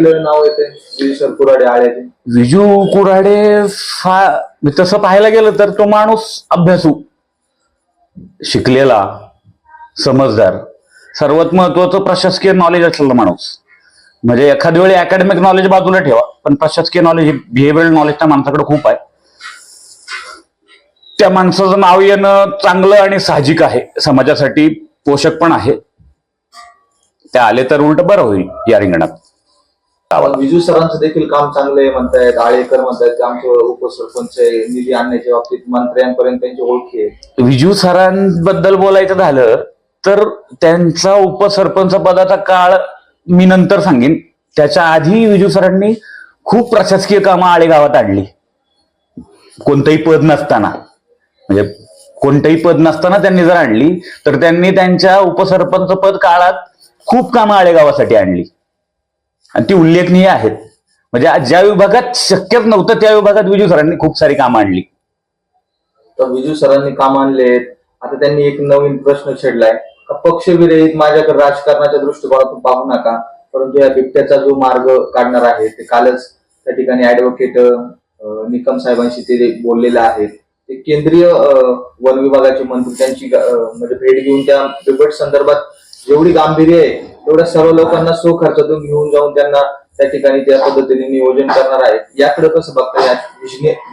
नाव येते? कुराडे आळ्याचे. विजू तसं पाहायला गेलं तर तो माणूस अभ्यासू शिकलेला समजदार सर्वात महत्वाचं प्रशासकीय नॉलेज असलेला माणूस. म्हणजे एखाद्या वेळी अकॅडमिक नॉलेज बाजूला ठेवा पण प्रशासकीय नॉलेज बिहेवियर नॉलेज त्या माणसाकडे खूप आहे. त्या माणसाचं नाव येणं चांगलं आणि साहजिक आहे. समाजासाठी पोषक पण आहे. ते आले तर उलट बरं होईल या रिंगणात. विजू सरांचं देखील काम चांगलं आहे म्हणतायत आळेकर म्हणतायत आमचं उपसरपंच आहे निधी आणण्याच्या बाबतीत मंत्र्यांपर्यंत त्यांची ओळखी आहे. विजू सरांबद्दल बोलायचं झालं तर त्यांचा उपसरपंच पदाचा काळ मी नंतर सांगेन. त्याच्या आधी विजू सरांनी खूप प्रशासकीय कामं आळे गावात आणली. कोणतंही पद नसताना. म्हणजे कोणतंही पद नसताना त्यांनी जर आणली तर त्यांनी त्यांच्या उपसरपंच पद काळात खूप कामं आळे गावासाठी आणली. आणि ती उल्लेखनीय आहेत. म्हणजे ज्या विभागात शक्यच नव्हतं त्या विभागात विजू सरांनी खूप सारी कामं आणली. तर विजू सरांनी काम आणलेत. आता त्यांनी एक नवीन प्रश्न छेडलाय. पक्षविरहित माझ्याकडे राजकारणाच्या दृष्टिकोनातून पाहू नका परंतु या बिबट्याचा जो मार्ग काढणार आहे ते कालच त्या ठिकाणी ऍडव्होकेट निकम साहेबांशी ते बोललेले आहेत ते केंद्रीय वन विभागाचे मंत्री त्यांची म्हणजे भेट घेऊन त्या बिबट संदर्भात जेवढी गांभीर्य आहे एवढ्या सर्व लोकांना सो खर्चातून घेऊन जाऊन त्यांना त्या ठिकाणी त्या पद्धतीने नियोजन करणार आहेत. याकडे कसं बघता या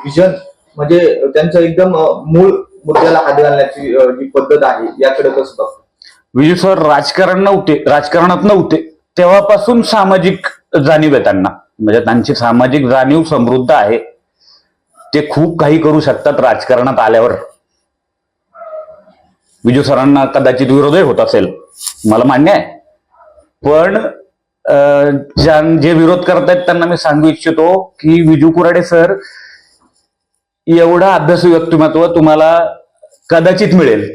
विजन म्हणजे त्यांचं एकदम मूळ मुद्द्याला हात घालण्याची जी पद्धत आहे याकडे कसं बघता विजू सर राजकारण नव्हते राजकारणात नव्हते. तेव्हापासून सामाजिक जाणीव आहे त्यांना. म्हणजे त्यांची सामाजिक जाणीव समृद्ध आहे. ते खूप काही करू शकतात राजकारणात आल्यावर. विजू सरांना कदाचित विरोधही होत असेल. मला मान्य आहे. पण जे विरोध करतायत त्यांना मी सांगू इच्छितो की विजू कुराडे सर एवढा अभ्यासू व्यक्तिमत्व तुम्हाला कदाचित मिळेल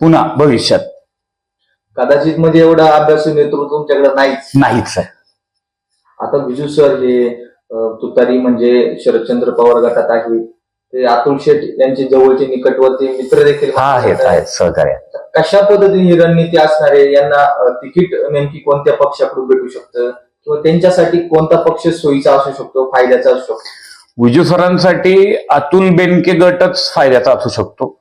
पुन्हा भविष्यात. कदाचित म्हणजे एवढा अभ्यासू नेतृत्व तुमच्याकडे नाहीच नाहीच आहे. आता विजू सर हे तुतारी म्हणजे शरदचंद्र पवार गटात आहे ते अतुल शेठ यांचे जवळचे निकटवर्ती मित्र देखील हा आहेत आहेत. सहकार्य कशा पद्धतीने ही रणनीती असणार आहे? यांना तिकीट नेमकी कोणत्या पक्षाकडून भेटू शकतं? किंवा त्यांच्यासाठी कोणता पक्ष सोयीचा असू शकतो फायद्याचा असू शकतो? विजू सरांसाठी अतुल बेनके गटच फायद्याचा असू शकतो.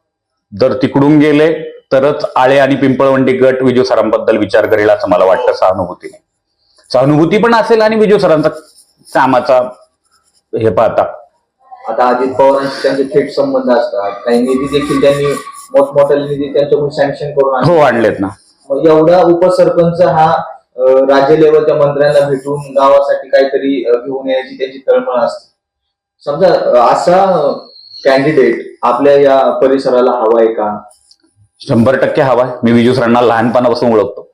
जर तिकडून गेले तरच आळे आणि पिंपळवंडी गट विजू सरांबद्दल विचार करेल असं मला वाटतं सहानुभूतीने. सहानुभूती पण असेल आणि विजू सरांचा कामाचा हे पाहता. आता अजित पवारांशी त्यांचे थेट संबंध असतात. काही निधी देखील त्यांनी मोठमोठा निधी त्यांच्याकडून सँक्शन करून आणले. हो आणलेत ना. मग एवढा उपसरपंच हा अं, राज्य लेवलच्या मंत्र्यांना भेटून गावासाठी काहीतरी अं, घेऊन येण्याची त्यांची तळमळ असते. समजा अं, असा कॅन्डिडेट आपल्या या परिसराला हवाय का? शंभर टक्के हवा आहे. मी विजू सरांना लहानपणापासून ओळखतो.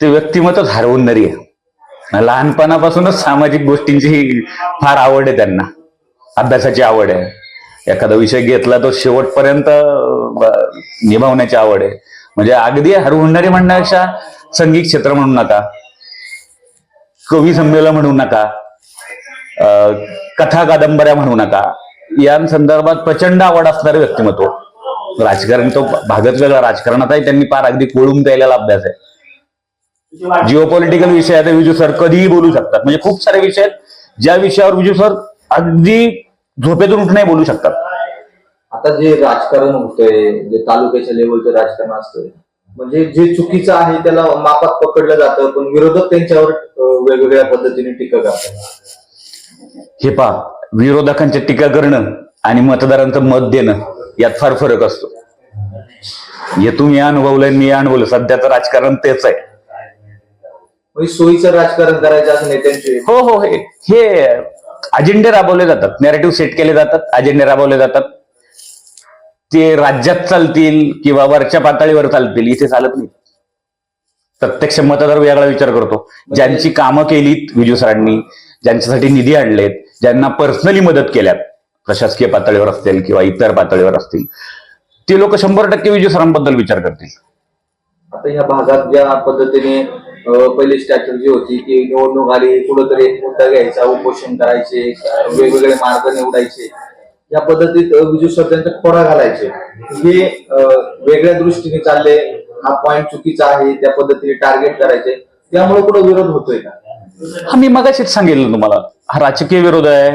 ते व्यक्तिमत्वच हरवणारी आहे लहानपणापासूनच सामाजिक गोष्टींची फार आवड आहे त्यांना. अभ्यासाची आवड आहे. एखादा विषय घेतला तो शेवटपर्यंत निभावण्याची आवड आहे. म्हणजे अगदी हरहुंडारी म्हणण्यापेक्षा संगीत क्षेत्र म्हणू नका कवी संमेलन म्हणू नका कथा कादंबऱ्या म्हणू नका. या संदर्भात प्रचंड आवड असणारे व्यक्तिमत्व. राजकारण तो भागच वेगळा राजकारणात त्यांनी फार अगदी कोळून द्यायला अभ्यास आहे. जिओपॉलिटिकल विषय आता विजू सर कधीही बोलू शकतात. म्हणजे खूप सारे विषय आहेत. ज्या विषयावर विजू सर अगदी झोपेतून उठणे बोलू शकतात. आता जे राजकारण होतंय जे तालुक्याच्या लेवलचं राजकारण असतंय म्हणजे जे चुकीचं आहे त्याला मापात पकडलं जातं पण विरोधक त्यांच्यावर वेगवेगळ्या पद्धतीने टीका करतात. हे पहा विरोधकांची टीका करणं आणि मतदारांचं मत देणं यात फार फरक असतो. हे तुम्ही अनुभवलंय मी अनुभवलं सध्याचं राजकारण तेच आहे. म्हणजे सोयीचं राजकारण करायचं असं नेत्यांचे हो हे हे अजेंडे राबवले जातात. नॅरेटिव्ह सेट केले जातात. अजेंडे राबवले जातात. ते राज्यात चालतील किंवा वरच्या पातळीवर चालतील इथे चालत नाही. प्रत्यक्ष मतदार वेगळा विचार करतो. ज्यांची कामं केलीत विजू सरांनी ज्यांच्यासाठी निधी आणलेत ज्यांना पर्सनली मदत केल्यात प्रशासकीय पातळीवर असतील किंवा इतर पातळीवर असतील ते लोक शंभर टक्के विजू सरांबद्दल विचार करतील. आता या भागात ज्या पद्धतीने पहिली पहिली जी होती की निवडणूक आली कुठंतरी एक मुद्दा घ्यायचा उपोषण करायचे वेगवेगळे मार्ग निवडायचे. या पद्धतीत विजू सर खोडा घालायचे. हे वेगळ्या दृष्टीने चालले. हा पॉईंट चुकीचा आहे त्या पद्धतीने टार्गेट करायचे. त्यामुळे कुठं विरोध होतोय का? हा मी मगाशीच सांगितलं तुम्हाला. हा राजकीय विरोध आहे.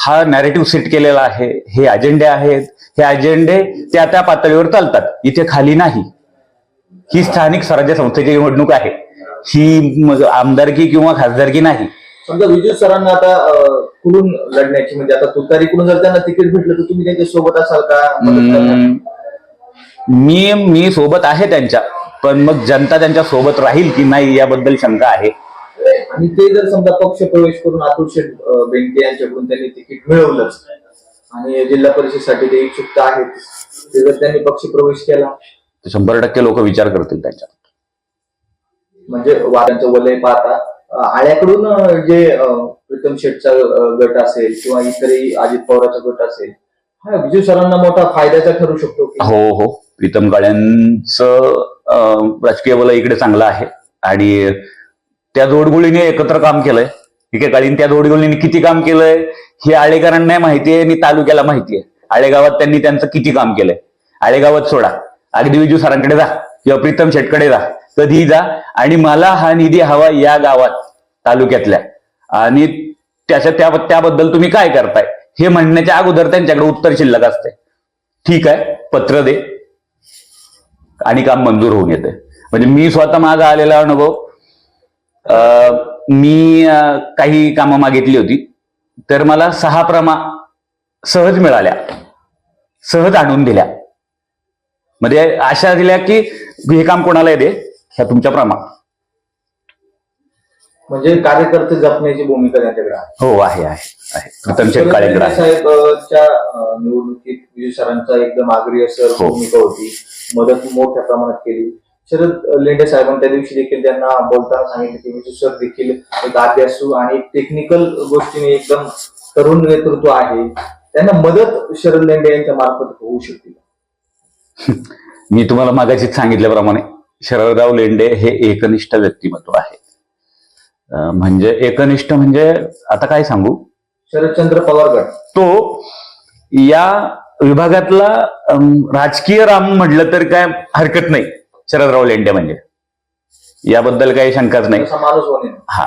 हा नॅरेटिव्ह सेट केलेला आहे. हे अजेंडे आहेत. हे अजेंडे त्या त्या पातळीवर चालतात. इथे खाली नाही. ही स्थानिक स्वराज्य संस्थेची निवडणूक आहे. ही आमदारकी किंवा खासदारकी नाही. समजा विजय सरांना आता कुठून लढण्याची म्हणजे आता तुतारीकडून जर त्यांना तिकीट भेटलं तर तुम्ही त्यांच्यासोबत असाल का? मी मी सोबत आहे त्यांच्या पण मग जनता त्यांच्यासोबत राहील की नाही याबद्दल शंका आहे. आणि ते जर समजा पक्ष प्रवेश करून अतुल शेठ अं, बेनके यांच्याकडून त्यांनी तिकीट मिळवलंच आणि जिल्हा परिषदेसाठी ते इच्छुक आहेत ते जर त्यांनी पक्ष प्रवेश केला? तर शंभर टक्के लोक विचार करतील त्यांच्या म्हणजे वादांचं वलय पाहता आळ्याकडून जे प्रीतम शेठचा गट असेल किंवा इतरही अजित पवाराचा गट असेल हा विजय सरांना मोठा फायद्याचा ठरू शकतो हो हो. प्रीतम काळ्यांचं राजकीय वलय इकडे चांगलं आहे आणि त्या जोडगोळीने एकत्र काम केलंय. ठीक आहे काळीन त्या जोडगोळीने किती काम केलंय हे आळेकरांना माहिती आहे आणि तालुक्याला माहिती आहे. आळेगावात त्यांनी त्यांचं किती काम केलंय. आळेगावात सोडा. अगदी विजू सरांकडे जा किंवा प्रीतम शेटकडे जा. कधी जा आणि मला हा निधी हवा या गावात तालुक्यातल्या. आणि त्याच्या त्या त्याबद्दल तुम्ही काय करताय? हे म्हणण्याच्या अगोदर त्यांच्याकडे उत्तर शिल्लक असते. ठीक आहे पत्र दे. आणि काम मंजूर होऊन येते. म्हणजे मी स्वतः माझा आलेला अनुभव. मी काही कामं मागितली होती. तर मला सहा प्रमा सहज मिळाल्या. सहज आणून दिल्या. म्हणजे आशा दिल्या की हे काम कोणाला दे. ह्या तुमच्या प्रमा म्हणजे कार्यकर्ते जपण्याची भूमिका त्यांच्याकडे आहे. हो आहे आहे आहे. काळेंकडे आहे साहेबच्या निवडणुकीत विजय सरांचा एकदम आग्रही सर हो. भूमिका होती. मदत मोठ्या प्रमाणात केली. शरद लेंडे साहेबांनी त्या दिवशी देखील त्यांना बोलताना सांगितलं की विजय सर देखील एक अभ्यासू आणि टेक्निकल गोष्टीने एकदम तरुण नेतृत्व आहे. त्यांना मदत शरद लेंडे यांच्या मार्फत होऊ शकते. मी तुम्हाला मागाशीच सांगितल्याप्रमाणे शरदराव लेंडे हे एकनिष्ठ व्यक्तिमत्व आहे. म्हणजे एकनिष्ठ म्हणजे आता काय सांगू? शरदचंद्र पवार गट. तो या विभागातला राजकीय राम म्हटलं तर काय हरकत नाही शरदराव लेंडे म्हणजे. याबद्दल काही शंकाच नाही. हा